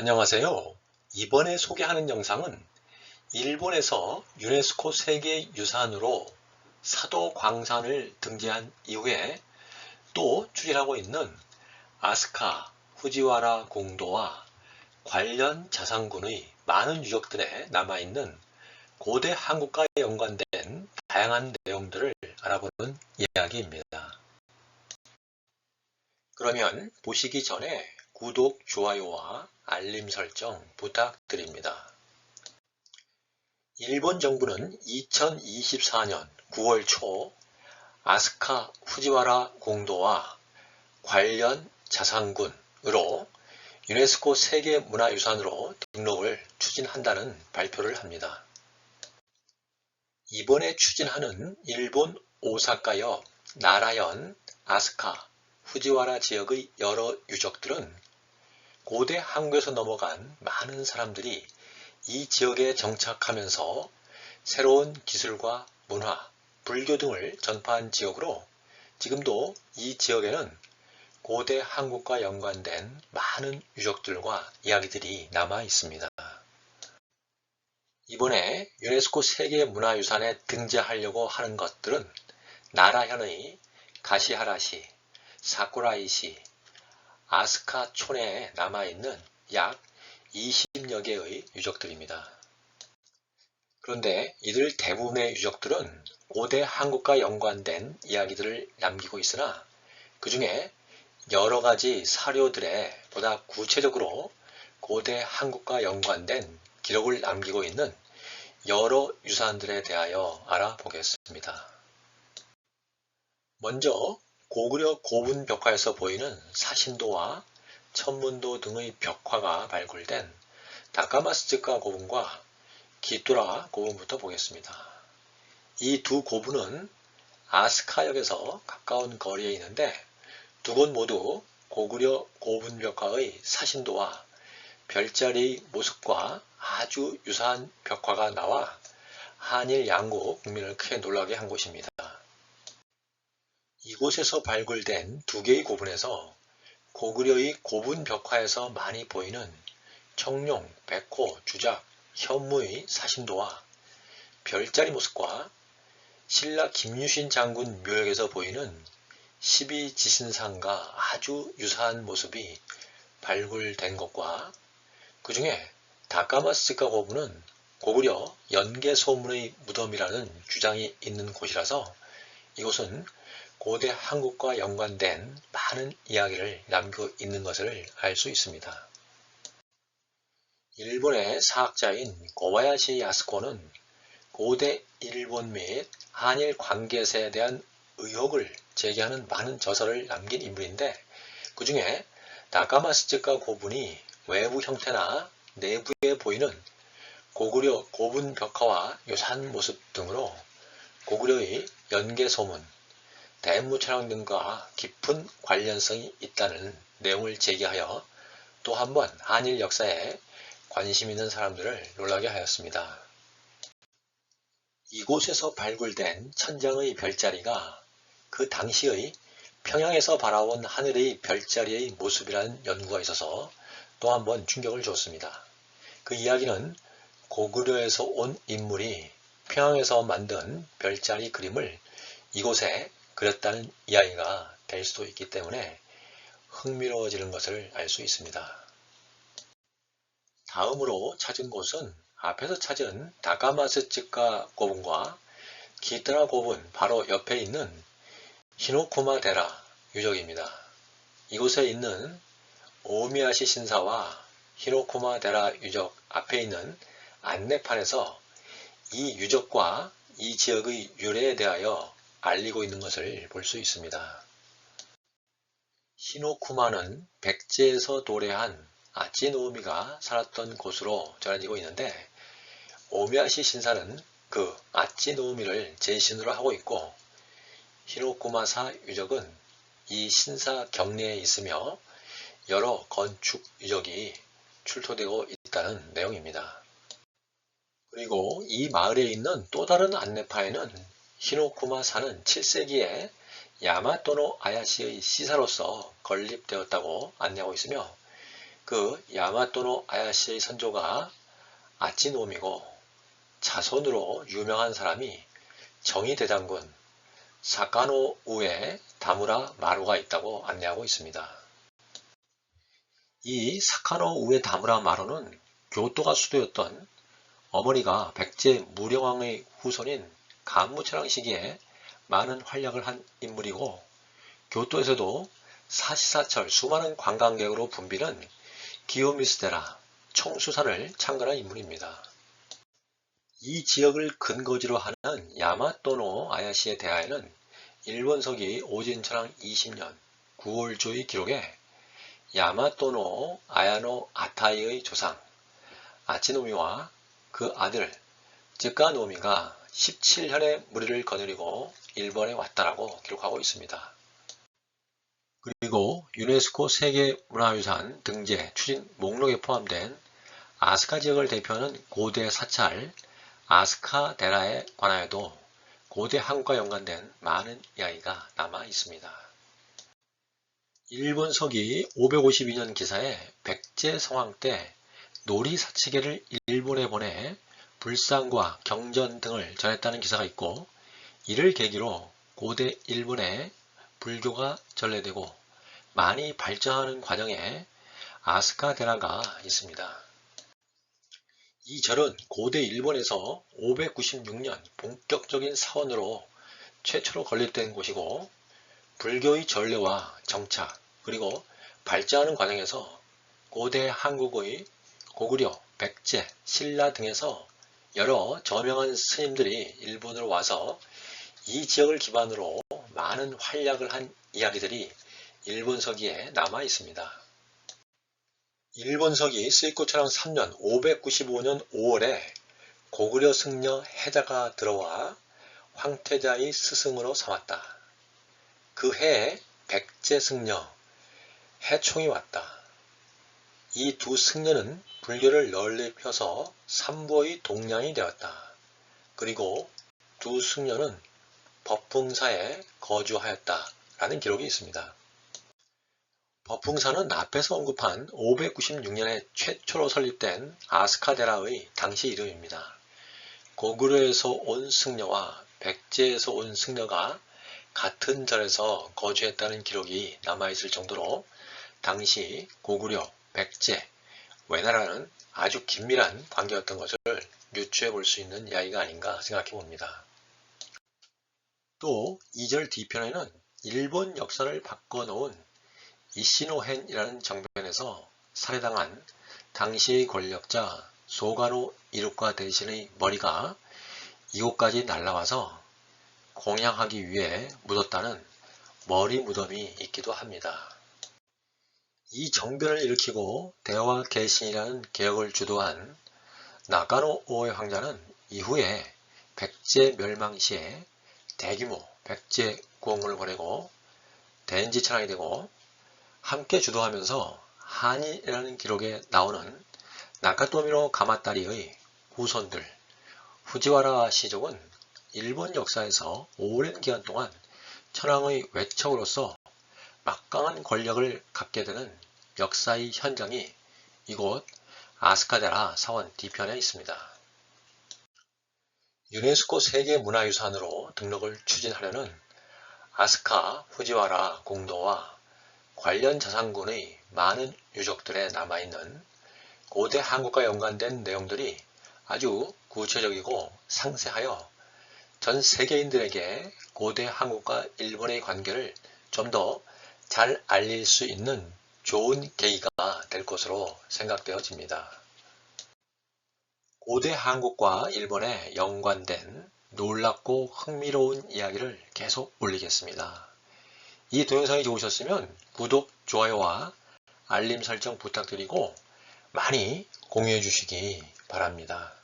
안녕하세요. 이번에 소개하는 영상은 일본에서 유네스코 세계유산으로 사도 광산을 등재한 이후에 또 추진하고 있는 아스카 후지와라 공도와 관련 자산군의 많은 유적들에 남아있는 고대 한국과 연관된 다양한 내용들을 알아보는 이야기입니다. 그러면 보시기 전에 구독, 좋아요와 알림 설정 부탁드립니다. 일본 정부는 2024년 9월 초 아스카 후지와라 공도와 관련 자산군으로 유네스코 세계문화유산으로 등록을 추진한다는 발표를 합니다. 이번에 추진하는 일본 오사카역 나라현 아스카 후지와라 지역의 여러 유적들은 고대 한국에서 넘어간 많은 사람들이 이 지역에 정착하면서 새로운 기술과 문화, 불교 등을 전파한 지역으로 지금도 이 지역에는 고대 한국과 연관된 많은 유적들과 이야기들이 남아 있습니다. 이번에 유네스코 세계문화유산에 등재하려고 하는 것들은 나라현의 가시하라시, 사쿠라이시, 아스카촌에 남아있는 약 20여 개의 유적들입니다. 그런데 이들 대부분의 유적들은 고대 한국과 연관된 이야기들을 남기고 있으나 그 중에 여러 가지 사료들에 보다 구체적으로 고대 한국과 연관된 기록을 남기고 있는 여러 유산들에 대하여 알아보겠습니다. 먼저 고구려 고분 벽화에서 보이는 사신도와 천문도 등의 벽화가 발굴된 다카마스츠카 고분과 기뚜라 고분부터 보겠습니다. 이 두 고분은 아스카역에서 가까운 거리에 있는데 두 곳 모두 고구려 고분 벽화의 사신도와 별자리 모습과 아주 유사한 벽화가 나와 한일 양국 국민을 크게 놀라게 한 곳입니다. 이곳에서 발굴된 두 개의 고분에서 고구려의 고분 벽화에서 많이 보이는 청룡, 백호, 주작, 현무의 사신도와 별자리 모습과 신라 김유신 장군 묘역에서 보이는 십이지신상과 아주 유사한 모습이 발굴된 것과 그 중에 다카마스카 고분은 고구려 연개소문의 무덤이라는 주장이 있는 곳이라서 이곳은 고대 한국과 연관된 많은 이야기를 남기고 있는 것을 알 수 있습니다. 일본의 사학자인 고바야시 야스코는 고대 일본 및 한일 관계세에 대한 의혹을 제기하는 많은 저서를 남긴 인물인데 그 중에 나카마스츠카 고분이 외부 형태나 내부에 보이는 고구려 고분 벽화와 유사한 모습 등으로 고구려의 연개소문, 대무촬영 등과 깊은 관련성이 있다는 내용을 제기하여 또 한 번 한일 역사에 관심 있는 사람들을 놀라게 하였습니다. 이곳에서 발굴된 천장의 별자리가 그 당시의 평양에서 바라온 하늘의 별자리의 모습이라는 연구가 있어서 또 한 번 충격을 줬습니다. 그 이야기는 고구려에서 온 인물이 평양에서 만든 별자리 그림을 이곳에 그랬다는 이야기가 될 수도 있기 때문에 흥미로워지는 것을 알 수 있습니다. 다음으로 찾은 곳은 앞에서 찾은 다카마스 츠카 고분과 기타라 고분 바로 옆에 있는 히노쿠마 데라 유적입니다. 이곳에 있는 오미야시 신사와 히노쿠마 데라 유적 앞에 있는 안내판에서 이 유적과 이 지역의 유래에 대하여 알리고 있는 것을 볼 수 있습니다. 히노쿠마는 백제에서 도래한 아찌노우미가 살았던 곳으로 전해지고 있는데 오미야시 신사는 그 아찌노우미를 제신으로 하고 있고 히노쿠마사 유적은 이 신사 경내에 있으며 여러 건축 유적이 출토되고 있다는 내용입니다. 그리고 이 마을에 있는 또 다른 안내파에는 히노쿠마사는 7세기에 야마토노 아야시의 시사로서 건립되었다고 안내하고 있으며 그 야마토노 아야시의 선조가 아찌노미고 자손으로 유명한 사람이 정의대장군 사카노 우에 다무라 마루가 있다고 안내하고 있습니다. 이 사카노 우에 다무라 마루는 교토가 수도였던 어머니가 백제 무령왕의 후손인 간무차랑 시기에 많은 활약을 한 인물이고 교토에서도 사시사철 수많은 관광객으로 붐비는 기요미스테라 청수산을 창건한 인물입니다. 이 지역을 근거지로 하는 야마토노 아야시의 대하에는 일본서기 오진천왕 20년 9월조의 기록에 야마토노 아야노 아타이의 조상 아치노미와 그 아들 즈카노미가 17혈의 무리를 거느리고 일본에 왔다라고 기록하고 있습니다. 그리고 유네스코 세계문화유산 등재 추진 목록에 포함된 아스카 지역을 대표하는 고대 사찰 아스카 데라에 관하여도 고대 한국과 연관된 많은 이야기가 남아 있습니다. 일본 서기 552년 기사에 백제 성황 때 놀이 사치계를 일본에 보내 불상과 경전 등을 전했다는 기사가 있고 이를 계기로 고대 일본에 불교가 전래되고 많이 발전하는 과정에 아스카 데라가 있습니다. 이 절은 고대 일본에서 596년 본격적인 사원으로 최초로 건립된 곳이고 불교의 전례와 정착 그리고 발전하는 과정에서 고대 한국의 고구려, 백제, 신라 등에서 여러 저명한 스님들이 일본으로 와서 이 지역을 기반으로 많은 활약을 한 이야기들이 일본 서기에 남아 있습니다. 일본 서기 스이코차랑 3년 595년 5월에 고구려 승려 해자가 들어와 황태자의 스승으로 삼았다. 그 해에 백제 승려 해총이 왔다. 이 두 승려는 불교를 널리 펴서 삼보의 동량이 되었다. 그리고 두 승려는 법풍사에 거주하였다. 라는 기록이 있습니다. 법풍사는 앞에서 언급한 596년에 최초로 설립된 아스카데라의 당시 이름입니다. 고구려에서 온 승려와 백제에서 온 승려가 같은 절에서 거주했다는 기록이 남아있을 정도로 당시 고구려, 백제, 왜나라는 아주 긴밀한 관계였던 것을 유추해 볼 수 있는 이야기가 아닌가 생각해 봅니다. 또 2절 뒤편에는 일본 역사를 바꿔놓은 이시노헨이라는 정변에서 살해당한 당시의 권력자 소가노 이룩과 대신의 머리가 이곳까지 날라와서 공양하기 위해 묻었다는 머리 무덤이 있기도 합니다. 이 정변을 일으키고 대화 개신이라는 개혁을 주도한 나가노 오의 황자는 이후에 백제 멸망 시에 대규모 백제 구원군을 보내고 대인지 천왕이 되고 함께 주도하면서 한이라는 기록에 나오는 나카토미노 가마다리의 후손들 후지와라 시족은 일본 역사에서 오랜 기간 동안 천황의 외척으로서 막강한 권력을 갖게 되는 역사의 현장이 이곳 아스카데라 사원 뒤편에 있습니다. 유네스코 세계문화유산으로 등록을 추진하려는 아스카 후지와라 공도와 관련 자산군의 많은 유적들에 남아있는 고대 한국과 연관된 내용들이 아주 구체적이고 상세하여 전 세계인들에게 고대 한국과 일본의 관계를 좀 더 잘 알릴 수 있는 좋은 계기가 될 것으로 생각되어집니다. 고대 한국과 일본에 연관된 놀랍고 흥미로운 이야기를 계속 올리겠습니다. 이 동영상이 좋으셨으면 구독, 좋아요와 알림 설정 부탁드리고 많이 공유해 주시기 바랍니다.